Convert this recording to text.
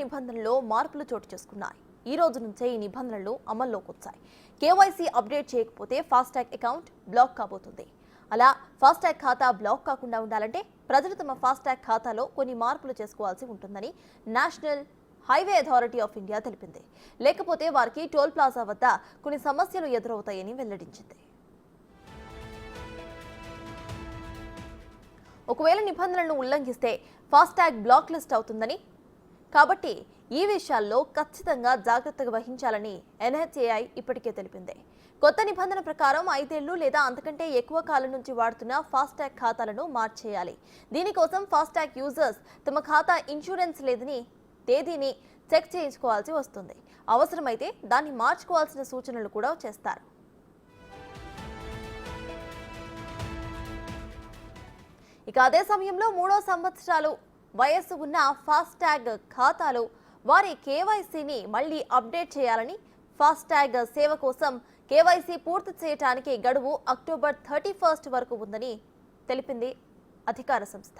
నిబంధనల్లో మార్పులు చోటు చేసుకున్నాయి. ఈ రోజు నుంచే ఈ నిబంధనలు అమల్లోకి వచ్చాయి. కేవైసీ అప్డేట్ చేయకపోతే ఫాస్టాగ్ అకౌంట్ బ్లాక్ కాబోతుంది. అలా ఫాస్టాగ్ ఖాతా బ్లాక్ కాకుండా ఉండాలంటే ప్రజలు తమ ఫాస్టాగ్ ఖాతాలో కొన్ని మార్పులు చేసుకోవాల్సి ఉంటుందని national highway authority of India తెలిపింది. లేకపోతే వారికి టోల్ ప్లాజా వద్ద కొన్ని సమస్యలు ఎదురవుతాయని వెల్లడించింది. ఒకవేళ నిబంధనలను ఉల్లంఘిస్తే ఫాస్టాగ్ బ్లాక్ లిస్ట్ అవుతుందని కాబట్టి ఈ విషయాల్లో ఖచ్చితంగా జాగ్రత్తగా వహించాలని ఎన్హెచ్ఏఐ ఇప్పటికే తెలిపింది. కొత్త నిబంధన ప్రకారం ఐదేళ్ళు లేదా అంతకంటే ఎక్కువ కాలం నుంచి వాడుతున్న ఫాస్టాగ్ ఖాతాలను మార్చేయాలి. దీనికోసం ఫాస్టాగ్ యూజర్స్ తమ ఖాతా ఇన్సూరెన్స్ లేదని తేదీని చెక్ చేయించుకోవాల్సి వస్తుంది. అవసరమైతే దాన్ని మార్చుకోవాల్సిన సూచనలు కూడా చేస్తారు. ఇక అదే సమయంలో మూడో సంవత్సరాలు వయస్సు ఉన్న ఫాస్టాగ్ ఖాతాలో వారి కేవైసీని మళ్ళీ అప్డేట్ చేయాలని ఫాస్టాగ్ సేవ కోసం కేవైసీ పూర్తి చేయడానికి గడువు అక్టోబర్ థర్టీ ఫస్ట్ వరకు ఉందని తెలిపింది అధికార సంస్థ.